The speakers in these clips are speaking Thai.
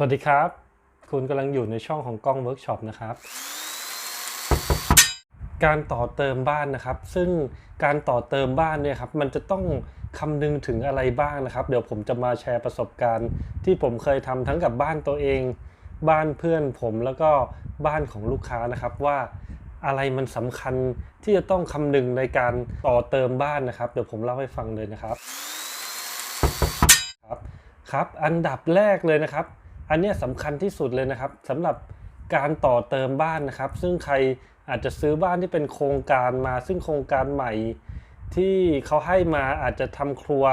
สวัสดีครับ คุณกำลังอยู่ในช่องของกล้องเวิร์กช็อปนะครับ การต่อเติมบ้านนะครับ ซึ่งการต่อเติมบ้านเนี่ยครับ มันจะต้องคำนึงถึงอะไรบ้างนะครับ เดี๋ยวผมจะมาแชร์ประสบการณ์ ที่ผมเคยทำทั้งกับบ้านตัวเอง บ้านเพื่อนผมแล้วก็บ้านของลูกค้านะครับว่าอะไรมันสำคัญที่จะต้องคำนึงในการต่อเติมบ้านนะครับ เดี๋ยวผมเล่าให้ฟังเลยนะครับครับครับอันดับแรกเลยนะครับ อันนี้สำคัญที่สุดเลยนะครับสำหรับการต่อเติมบ้านนะครับ ซึ่งใครอาจจะซื้อบ้านที่เป็นโครงการมา ซึ่งโครงการใหม่ ที่เขาให้มาอาจจะทำครัว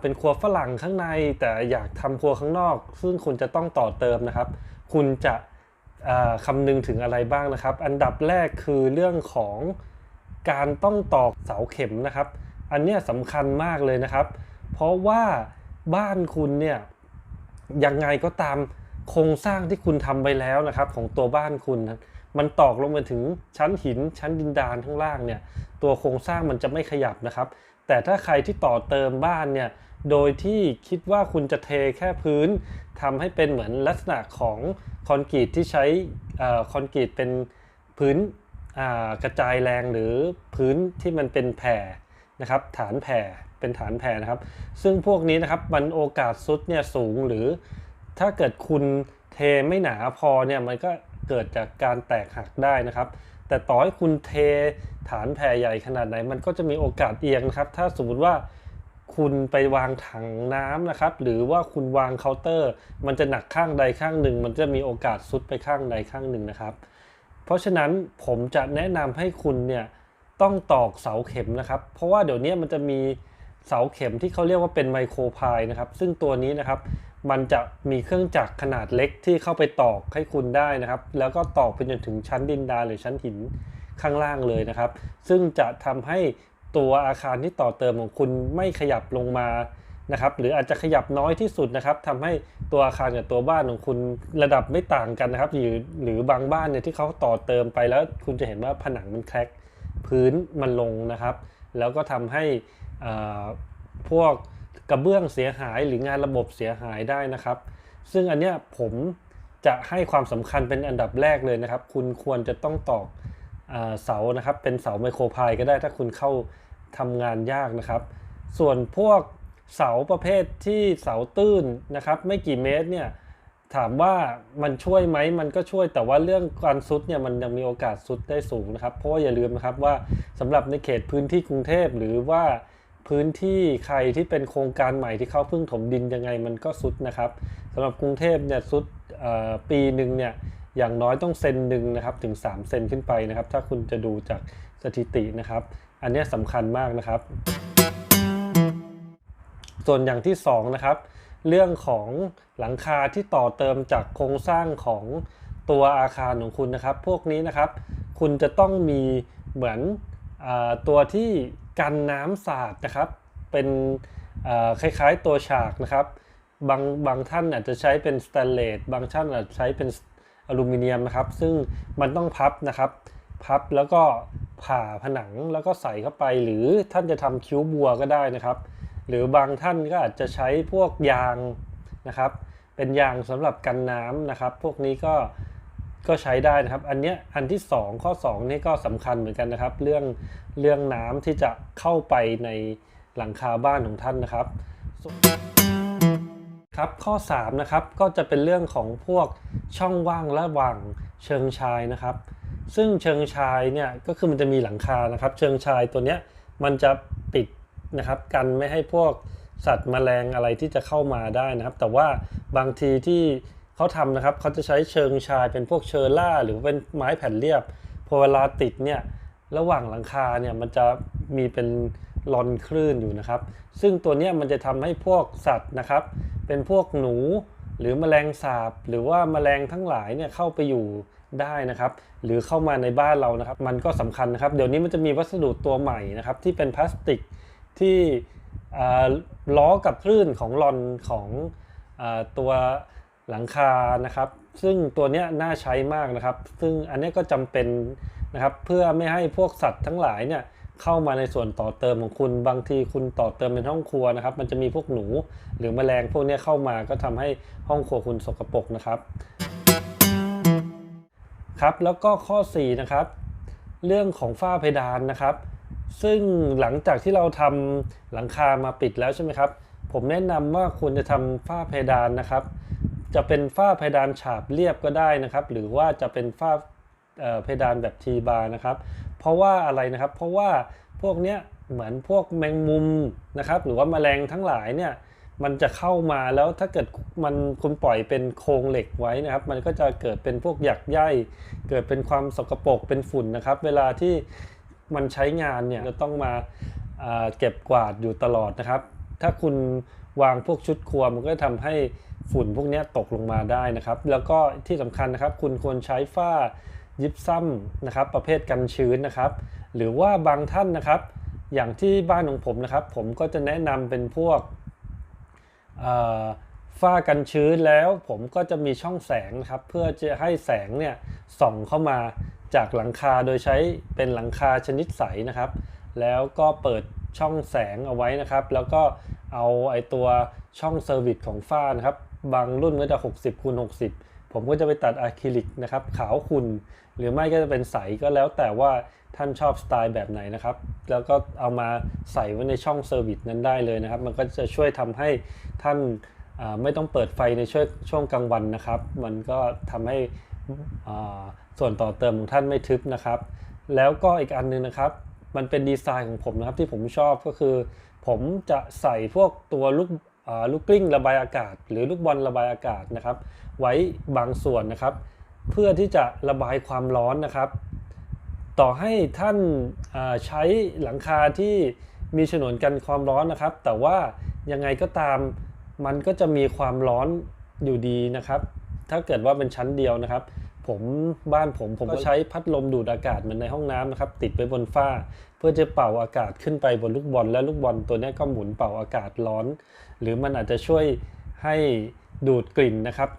เป็นครัวฝรั่งข้างใน แต่อยากทำครัวข้างนอก ซึ่งคุณจะต้องต่อเติมนะครับ คุณจะอ่าคำนึงถึงอะไรบ้างนะครับ อันดับแรกคือเรื่องของการต้องตอกเสาเข็มนะครับ อันนี้สำคัญมากเลยนะครับ เพราะว่าบ้านคุณเนี่ย ยังไงก็ตามโครงสร้างที่คุณทำไปแล้วนะครับ ของตัวบ้านคุณนะมันตอกลงมาถึงชั้นหินชั้นดินดานข้างล่างเนี่ยตัวโครงสร้างมันจะไม่ขยับนะครับ แต่ถ้าใครที่ต่อเติมบ้านเนี่ยโดยที่คิดว่าคุณจะเทแค่พื้นทำให้เป็นเหมือนลักษณะของคอนกรีตที่ใช้คอนกรีตเป็นพื้นกระจายแรงหรือพื้นที่มันเป็นแผ่ นะครับฐานแผ่เป็นฐานแผ่นะครับ ซึ่งพวกนี้นะครับมันโอกาสซุดเนี่ยสูงหรือถ้าเกิดคุณเทไม่หนาพอเนี่ยมันก็เกิดจากการแตกหักได้นะครับ แต่ต่อให้คุณเทฐานแผ่ใหญ่ขนาดไหน มันก็จะมีโอกาสเอียงนะครับ ถ้าสมมติว่าคุณไปวางถังน้ำนะครับ หรือว่าคุณวางเคาน์เตอร์ มันจะหนักข้างใดข้างหนึ่ง มันจะมีโอกาสซุดไปข้างใดข้างหนึ่งนะครับ เพราะฉะนั้นผมจะแนะนำให้คุณเนี่ย ต้องตอกเสาเข็มนะครับ เพราะว่าเดี๋ยวนี้มันจะมีเสาเข็มที่เขาเรียกว่าเป็นไมโครพายนะครับ ซึ่งตัวนี้นะครับมันจะมีเครื่องจักรขนาดเล็กที่เข้าไปตอกให้คุณได้นะครับ แล้วก็ตอกไปจนถึงชั้นดินดานหรือชั้นหินข้างล่างเลยนะครับ ซึ่งจะทำให้ตัวอาคารที่ต่อเติมของคุณไม่ขยับลงมานะครับ หรืออาจจะขยับน้อยที่สุดนะครับทำให้ตัวอาคารกับตัวบ้านของคุณระดับไม่ต่างกันนะครับหรือหรือบางบ้านเนี่ยที่เขาต่อเติมไปแล้วคุณจะเห็นว่าผนังมันแคร็ก พื้นมันลงนะครับ แล้วก็ทำให้พวกกระเบื้องเสียหายหรืองานระบบเสียหายได้นะครับ ซึ่งอันเนี้ยผมจะให้ความสำคัญเป็นอันดับแรกเลยนะครับ คุณควรจะต้องตอกเสานะครับ เป็นเสาไมโครพายก็ได้ถ้าคุณเข้าทำงานยากนะครับ ส่วนพวกเสาประเภทที่เสาตื้นนะครับ ไม่กี่เมตรเนี่ย ถามว่ามันช่วยไหมมันก็ช่วยแต่ว่าเรื่องการซุดเนี่ยมันยังมีโอกาสซุดได้สูงนะครับ เพราะว่าอย่าลืมนะครับว่าสำหรับในเขตพื้นที่กรุงเทพหรือว่าพื้นที่ใครที่เป็นโครงการใหม่ที่เขาเพิ่งถมดินยังไงมันก็ซุดนะครับสำหรับกรุงเทพเนี่ยซุดปีหนึ่งเนี่ยอย่างน้อยต้องเซนหนึ่งนะครับถึง 3 เซนขึ้นไปนะครับ ถ้าคุณจะดูจากสถิตินะครับ อันนี้สำคัญมากนะครับ ส่วนอย่างที่สองนะครับ เรื่องของหลังคาที่ต่อเติมจากโครงสร้างของตัวอาคารของคุณนะครับ พวกนี้นะครับ คุณจะต้องมีเหมือนอตัวที่กันน้ำสาดนะครับ เป็นคล้ายๆตัวฉากนะครับ บางบางท่านอาจจะใช้เป็นสแตนเลสบางท่านอาจจะใช้เป็นอลูมิเนียมนะครับ ซึ่งมันต้องพับนะครับ พับแล้วก็ผ่าผนังแล้วก็ใส่เข้าไป หรือท่านจะทำคิ้วบัวก็ได้นะครับ หรือบางท่านก็อาจจะใช้พวกยางนะครับ เป็นยางสำหรับกันน้ำนะครับ พวกนี้ก็ก็ใช้ได้นะครับ อันเนี้ยอันที่ 2 ข้อ 2 นี่ก็สำคัญเหมือนกันนะครับ เรื่องเรื่องน้ำที่จะเข้าไปในหลังคาบ้านของท่านนะครับ ครับข้อ3นะครับก็จะเป็นเรื่องของพวกช่องว่างระหว่างเชิงชายนะครับ ซึ่งเชิงชายเนี่ยก็คือมันจะมีหลังคานะครับ เชิงชายตัวเนี้ยมันจะปิด นะครับกันไม่ให้พวกสัตว์แมลงอะไรที่จะเข้ามาได้นะครับ แต่ว่าบางทีที่เขาทำนะครับเขาจะใช้เชิงชายเป็นพวกเชอร์ล่า หรือเป็นไม้แผ่นเรียบพอเวลาติดเนี่ยระหว่างหลังคาเนี่ยมันจะมีเป็นลอนคลื่นอยู่นะครับ ซึ่งตัวนี้มันจะทำให้พวกสัตว์นะครับ เป็นพวกหนูหรือแมลงสาบ หรือว่าแมลงทั้งหลายเนี่ยเข้าไปอยู่ได้นะครับ หรือเข้ามาในบ้านเรานะครับ มันก็สำคัญนะครับ เดี๋ยวนี้มันจะมีวัสดุตัวใหม่นะครับ ที่เป็นพลาสติก ที่ล้อกับคลื่นของลอนของอตัวหลังคานะครับ ซึ่งตัวนี้น่าใช้มากนะครับ ซึ่งอันนี้ก็จำเป็นนะครับเพื่อไม่ให้พวกสัตว์ทั้งหลายเนี่ยเข้ามาในส่วนต่อเติมของคุณบางทีคุณต่อเติมเป็นห้องครัวนะครับ มันจะมีพวกหนูหรือแมลงพวกนี้เข้ามาก็ทำให้ห้องครัวคุณสกปรกนะครับครับแล้วก็ข้อ 4 นะครับ เรื่องของฝ้าเพดานนะครับ ซึ่งหลังจากที่เราทำหลังคามาปิดแล้วใช่ไหมครับ ผมแนะนำว่าควรจะทำฝ้าเพดานนะครับ จะเป็นฝ้าเพดานฉาบเรียบก็ได้นะครับ หรือว่าจะเป็นฝ้าเเพดานแบบทีบาร์นะครับ เพราะว่าอะไรนะครับ เพราะว่าพวกเนี้ยเหมือนพวกแมงมุมนะครับ หรือว่าแมลงทั้งหลายเนี่ยมันจะเข้ามาแล้วถ้าเกิดมันคุณปล่อยเป็นโครงเหล็กไว้นะครับ มันก็จะเกิดเป็นพวกหยักใยเกิดเป็นความสกปรกเป็นฝุ่นนะครับ เวลาที่ มันใช้งานเนี่ยจะต้องมาเก็บกวาดอยู่ตลอดนะครับ ถ้าคุณวางพวกชุดครัวมันก็ทำให้ฝุ่นพวกนี้ตกลงมาได้นะครับ แล้วก็ที่สำคัญนะครับ คุณควรใช้ฝ้ายิปซัมนะครับ ประเภทกันชื้นนะครับ หรือว่าบางท่านนะครับ อย่างที่บ้านของผมนะครับ ผมก็จะแนะนำเป็นพวกฝ้ากันชื้นแล้วผมก็จะมีช่องแสงนะครับ เพื่อจะให้แสงเนี่ยส่องเข้ามา จากหลังคาโดยใช้เป็นหลังคาชนิดใสนะครับ แล้วก็เปิดช่องแสงเอาไว้นะครับ แล้วก็เอาไอตัวช่องเซอร์วิสของฝ้านะครับ บางรุ่นก็จะ 60คูณ60 ผมก็จะไปตัดอะคริลิกนะครับ ขาวขุ่นหรือไม่ก็จะเป็นใสก็แล้วแต่ว่าท่านชอบสไตล์แบบไหนนะครับ แล้วก็เอามาใส่ไว้ในช่องเซอร์วิสนั้นได้เลยนะครับ มันก็จะช่วยทำให้ท่านไม่ต้องเปิดไฟในช่วงช่วงกลางวันนะครับ มันก็ทำให้ ส่วนต่อเติมของท่านไม่ทึบนะครับ แล้วก็อีกอันหนึงนะครับ มันเป็นดีไซน์ของผมนะครับที่ผมชอบก็คือ ผมจะใส่พวกตัวลูกลูกกลิ้งระบายอากาศ หรือลูกบอลระบายอากาศนะครับ ไว้บางส่วนนะครับ เพื่อที่จะระบายความร้อนนะครับ ต่อให้ท่านใช้หลังคาที่มีฉนวนกันความร้อนนะครับ แต่ว่ายังไงก็ตามมันก็จะมีความร้อนอยู่ดีนะครับ ถ้าเกิดว่าเป็นชั้นเดียวนะครับ ผมบ้านผมผมก็ใช้พัดลมดูดอากาศเหมือนในห้องน้ำนะครับ ติดไว้บนฝ้า เพื่อจะเป่าอากาศขึ้นไปบนลูกบอลและลูกบอลตัวเนี้ยก็หมุนเป่าอากาศร้อน หรือมันอาจจะช่วยให้ดูดกลิ่นนะครับ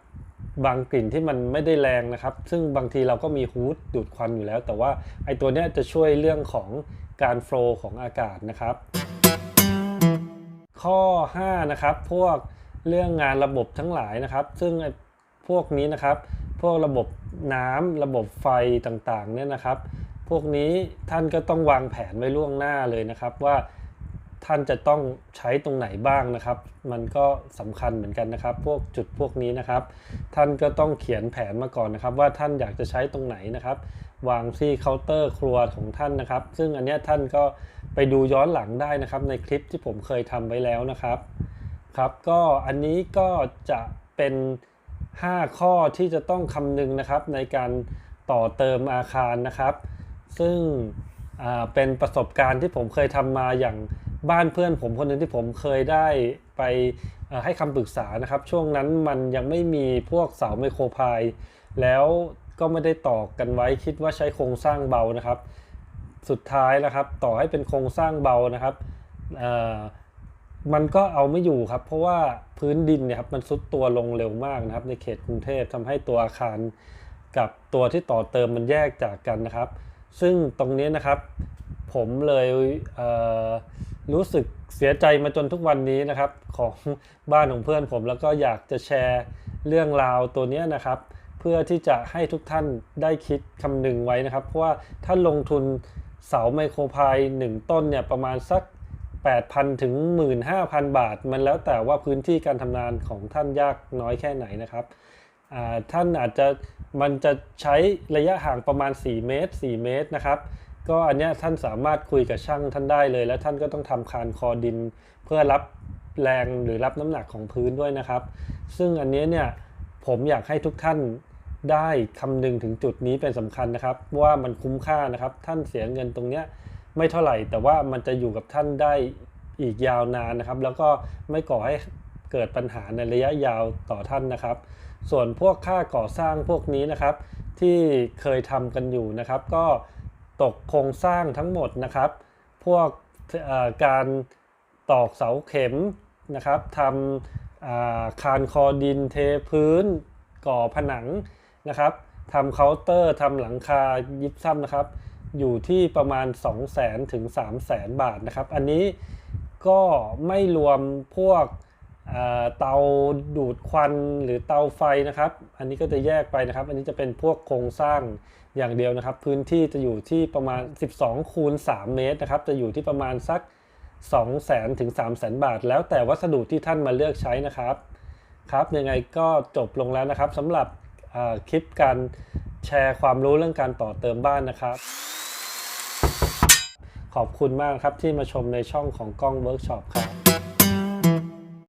บางกลิ่นที่มันไม่ได้แรงนะครับ ซึ่งบางทีเราก็มีฮูดดูดควันอยู่แล้ว แต่ว่าไอ้ตัวเนี้ยจะช่วยเรื่องของการโฟลว์ของอากาศนะครับ ข้อ 5 นะครับ พวกเรื่องงานระบบทั้งหลายนะครับ ซึ่งไอ้ พวกนี้นะครับ พวกระบบน้ำระบบไฟต่างๆเนี่ยนะครับ พวกนี้ท่านก็ต้องวางแผนไว้ล่วงหน้าเลยนะครับว่าท่านจะต้องใช้ตรงไหนบ้างนะครับ มันก็สำคัญเหมือนกันนะครับ พวกจุดพวกนี้นะครับ ท่านก็ต้องเขียนแผนมาก่อนนะครับ ว่าท่านอยากจะใช้ตรงไหนนะครับ วางที่เคาน์เตอร์ครัวของท่านนะครับ ซึ่งอันนี้ท่านก็ไปดูย้อนหลังได้นะครับ ในคลิปที่ผมเคยทำไว้แล้วนะครับ ครับ ก็อันนี้ก็จะเป็น 5 ข้อที่จะต้องคำนึงนะครับในการต่อเติมอาคารนะครับ ซึ่งเป็นประสบการณ์ที่ผมเคยทำมาอย่างบ้านเพื่อนผมคนหนึ่งที่ผมเคยได้ไปให้คำปรึกษานะครับ ช่วงนั้นมันยังไม่มีพวกเสาไมโครพายแล้วก็ไม่ได้ต่อกันไว้คิดว่าใช้โครงสร้างเบานะครับ สุดท้ายนะครับ ต่อให้เป็นโครงสร้างเบานะครับ มันก็เอาไม่อยู่ครับ เพราะว่าพื้นดินเนี่ยครับมันซุดตัวลงเร็วมากนะครับ ในเขตกรุงเทพทำให้ตัวอาคารกับตัวที่ต่อเติมมันแยกจากกันนะครับ ซึ่งตรงนี้นะครับ ผมเลยเรู้สึกเสียใจมาจนทุกวันนี้นะครับ ของบ้านของเพื่อนผม แล้วก็อยากจะแชร์เรื่องราวตัวนี้นะครับ เพื่อที่จะให้ทุกท่านได้คิดคำนึงไว้นะครับ เพราะว่าถ้าลงทุนเสาไมโครพาย1ต้นเนี่ยประมาณสัก 8,000 ถึง 15,000 บาท มันแล้วแต่ว่าพื้นที่การทำงานของท่านยากน้อยแค่ไหนนะครับท่านอาจจะมันจะใช้ระยะห่างประมาณ 4 เมตร 4 เมตรนะครับ ก็อันนี้ท่านสามารถคุยกับช่างท่านได้เลย แล้วท่านก็ต้องทำคานคอดิน เพื่อรับแรงหรือรับน้ำหนักของพื้นด้วยนะครับ ซึ่งอันนี้เนี่ยผมอยากให้ทุกท่านได้คำนึงถึงจุดนี้เป็นสำคัญนะครับ ว่ามันคุ้มค่านะครับ ท่านเสียเงินตรงเนี้ย ไม่เท่าไหร่ แต่ว่ามันจะอยู่กับท่านได้อีกยาวนานนะครับ แล้วก็ไม่ก่อให้เกิดปัญหาในระยะยาวต่อท่านนะครับ ส่วนพวกค่าก่อสร้างพวกนี้นะครับ ที่เคยทำกันอยู่นะครับ ก็ตกโครงสร้างทั้งหมดนะครับ พวกการตอกเสาเข็มนะครับทำคานคอดินเทพื้น ก่อผนังนะครับทำเคาน์เตอร์ทำหลังคายิบซ้ำนะครับ อยู่ที่ประมาณ 2 0 0 0 0 0ถึง3 0 0 0 0 0บาทนะครับ อันนี้ก็ไม่รวมพวกเตาดูดควันหรือเตาไฟนะครับ อันนี้ก็จะแยกไปนะครับ อันนี้จะเป็นพวกโครงสร้างอย่างเดียวนะครับ พื้นที่จะอยู่ที่ประมาณ 12 คูณ 3 เมตรนะครับ จะอยู่ที่ประมาณสัก 2 0 0 0 0 0ถึง3 0 0 0 0 0บาท แล้วแต่วัสดุที่ท่านมาเลือกใช้นะครับ ครับ ยังไงก็จบลงแล้วนะครับสำหรับคลิปการแชร์ความรู้เรื่องการต่อเติมบ้านนะครับ ขอบคุณมากครับที่มาชมในช่องของกล้องเวิร์กช็อปครับ